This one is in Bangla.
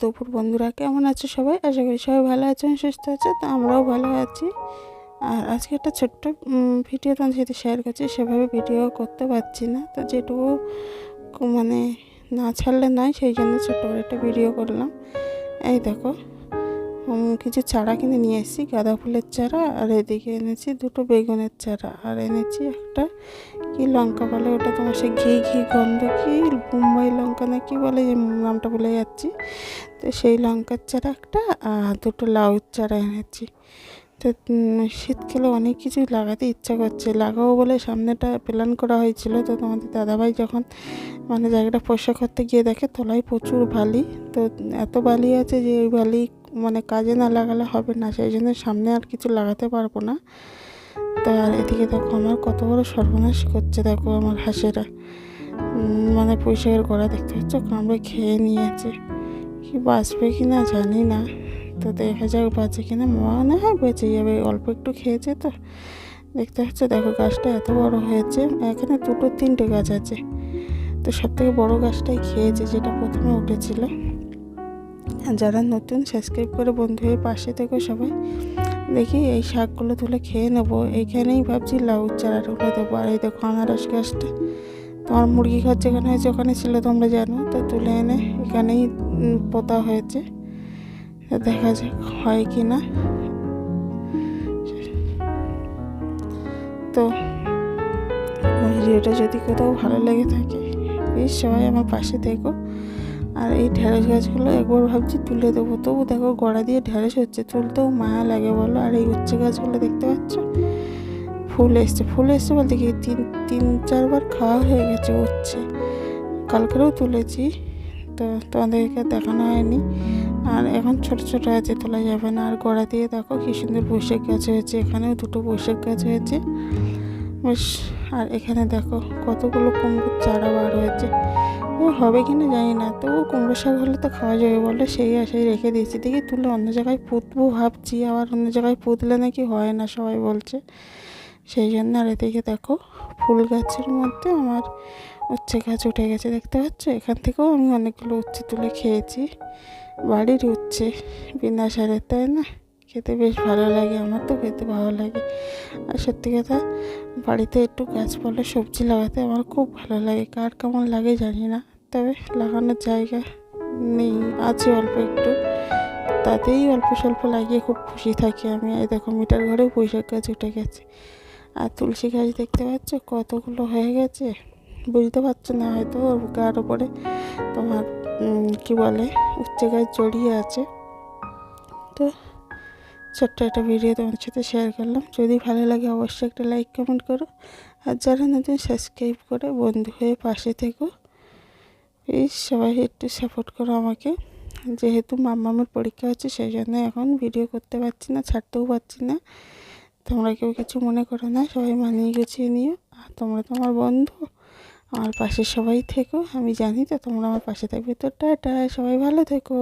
দুপুর। বন্ধুরা, কেমন আছে সবাই? আশা করি সবাই ভালো আছেন সুস্থ আছে, তো আমরাও ভালো আছি। আর আজকে একটা ছোট্ট ভিডিও তোমাদের সাথে শেয়ার করছি। সেভাবে ভিডিও করতে পারছি না, তো যেটুকু মানে না ছাড়লে নয়, সেই জন্য ছোট্ট করে একটা ভিডিও করলাম। এই দেখো কিছু চারা কিনে নিয়ে এসেছি, গাঁদা ফুলের চারা, আর এদিকে এনেছি দুটো বেগুনের চারা, আর এনেছি একটা কি লঙ্কা বলে ওটা তোমার সে ঘি ঘি গন্ধ কি, মুম্বাই লঙ্কা না কি বলে যে নামটা ভুলে যাচ্ছি। তো সেই লঙ্কার চারা একটা, আর দুটো লাউর চারা এনেছি। তো শীতকালে অনেক কিছু লাগাতে ইচ্ছা করছে। লাগাবো বলে সামনেটা প্ল্যান করা হয়েছিল। তো তোমাদের দাদাভাই যখন মানে জায়গাটা পরিষ্কার করতে গিয়ে দেখে, তলায় প্রচুর বালি, তো এত বালি আছে যে ওই বালি মানে কাজে না লাগালে হবে না, সেই জন্য সামনে আর কিছু লাগাতে পারব না। তো আর এদিকে দেখো আমার কত বড় সর্বনাশ করছে, দেখো আমার হাঁসেরা। মানে পুঁইশাকের গোড়া দেখতে পাচ্ছ? কামড়ে খেয়ে নিয়েছে। কি বাঁচবে কি না জানি না। তো দেখা যাক বাঁচে কিনা মনে হয় বেঁচে যাবে, অল্প একটু খেয়েছে তো। দেখতে পাচ্ছ? দেখো গাছটা এত বড় হয়েছে, এখানে দুটো তিনটে গাছ আছে। তো সব থেকে বড়ো গাছটাই খেয়েছে, যেটা প্রথমে উঠেছিল। যারা নতুন সাবস্ক্রাইব করে বন্ধু হয়ে পাশে থেকো সবাই। দেখি এই শাকগুলো তুলে খেয়ে নেব। এইখানেই ভাবছি লাউ চারাগুলো দেবো। আর এই দেখো আনারস গাছটা। তোমার মুরগি ঘর যেখানে হয়েছে, ওখানে ছিল তোমরা জানো। তো তুলে এনে এখানেই পোতা হয়েছে। দেখা যাক হয় কি না। তো ভিডিওটা যদি কোথাও ভালো লেগে থাকে প্লিজ সবাই আমার পাশে থেকো। আর এই ঢেঁড়স গাছগুলো একবার ভাবছি তুলে দেবো। তবু দেখো গড়া দিয়ে ঢেঁড়স হচ্ছে, তুলতেও মায়া লাগে বলো। আর এই উচ্ছে গাছগুলো দেখতে পাচ্ছ? ফুল এসছে ফুল এসছে বলতে কি তিন তিন, চারবার খাওয়া হয়ে গেছে উচ্ছে। কালকেও তুলেছি, তো তোমাদেরকে দেখানো হয়নি। আর এখন ছোট ছোট আছে, তোলা যাবে না। আর গোড়া দিয়ে দেখো কি সুন্দর বৈশাখ গাছ হয়েছে, এখানেও দুটো বৈশাখ গাছ হয়েছে। বেশ, আর এখানে দেখো কতগুলো কুমড়োর চারা বার হয়েছে। ও হবে কি না জানি না। তবু কুমড়ো শাক হলে তো খাওয়া যাবে বলে সেই আশায় রেখে দিয়েছি। দেখি তুলে অন্য জায়গায় পুঁতবো ভাবছি। আবার অন্য জায়গায় পুঁতলে নাকি হয় না সবাই বলছে। সেই জন্য আর এদিকে দেখো ফুল গাছের মধ্যে আমার উচ্ছে গাছ উঠে গেছে, দেখতে পাচ্ছ? এখান থেকেও আমি অনেকগুলো উচ্ছে তুলে খেয়েছি। বাড়ির উচ্ছে বিনা সারের তাই না? খেতে বেশ ভালো লাগে, আমার তো খেতে ভালো লাগে। আর সত্যি কথা, বাড়িতে একটু গাছপালা সবজি লাগাতে আমার খুব ভালো লাগে। কার কেমন লাগে জানি না। তবে লাগানোর জায়গা নেই, আছে অল্প একটু। তাতেই অল্প স্বল্প লাগিয়ে খুব খুশি থাকি আমি। এই দেখো, মিটার ঘরেও বৈশাখ গাছ উঠে গেছে। আর তুলসী গাছ দেখতে পাচ্ছ? কতগুলো হয়ে গেছে? বুঝতে পারছ না, হয়তো গার ওপরে তোমার কি বলে, উচ্চে গাছ জড়িয়ে আছে। তো ছোট্ট একটা ভিডিও তোমাদের সাথে শেয়ার করলাম। যদি ভালো লাগে অবশ্যই একটা লাইক কমেন্ট করো। আর যারা নতুন সাবস্ক্রাইব করে বন্ধু হয়ে পাশে থেকো। প্লিজ সবাই একটু সাপোর্ট করো আমাকে। যেহেতু মামামের পরীক্ষা হচ্ছে সেই জন্য এখন ভিডিও করতে পারছি না, ছাড়তেও পারছি না। তোমরা কেউ কিছু মনে করো না, সবাই মানিয়ে গুছিয়ে নিও। আর তোমরা তো আমার বন্ধু, আমার পাশে সবাই থেকো। আমি জানি তো তোমরা আমার পাশে থাকবে। তো টাটা, সবাই ভালো থেকো।